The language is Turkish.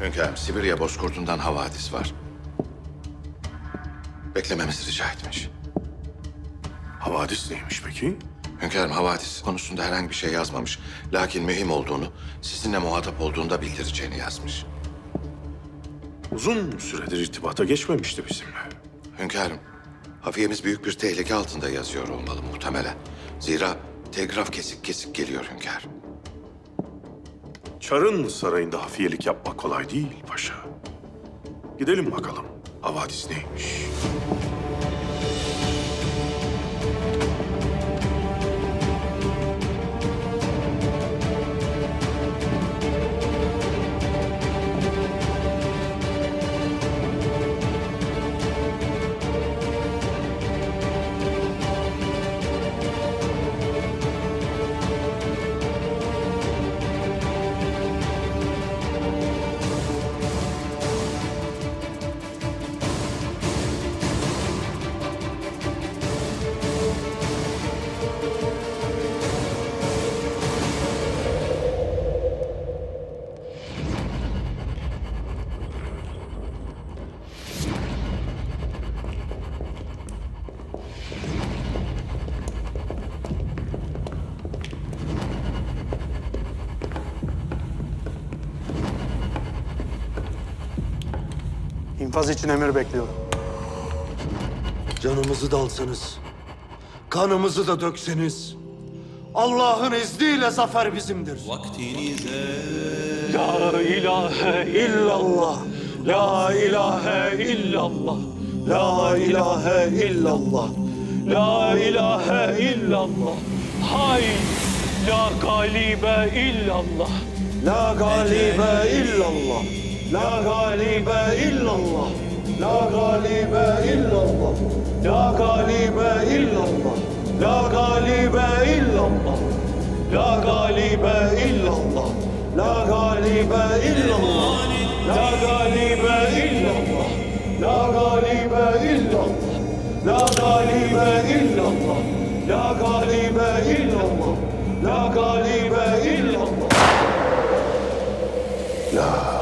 Hünkârım, Sibirya bozkurdundan havadis var. Beklememizi rica etmiş. Havadis neymiş peki? Hünkârım havadis konusunda herhangi bir şey yazmamış. Lakin mühim olduğunu, sizinle muhatap olduğunda bildireceğini yazmış. Uzun süredir irtibata geçmemişti bizimle. Hünkârım, hafiyemiz büyük bir tehlike altında yazıyor olmalı muhtemelen. Zira telgraf kesik kesik geliyor hünkârım. Çar'ın sarayında hafiyelik yapmak kolay değil paşa. Gidelim bakalım. Havadis neymiş? İnfaz için emir bekliyorum. Canımızı da alsanız, kanımızı da dökseniz, Allah'ın izniyle zafer bizimdir. La ilahe illallah. La ilahe illallah. La ilahe illallah. La ilahe illallah. Hay la galibe illallah. La galibe illallah. La galibe illallah. La galibe illallah. La galibe illallah. La galibe illallah. La galibe illallah. La galibe illallah. La galibe illallah. La galibe illallah. La galibe illallah. La galibe illallah. La galibe illallah. La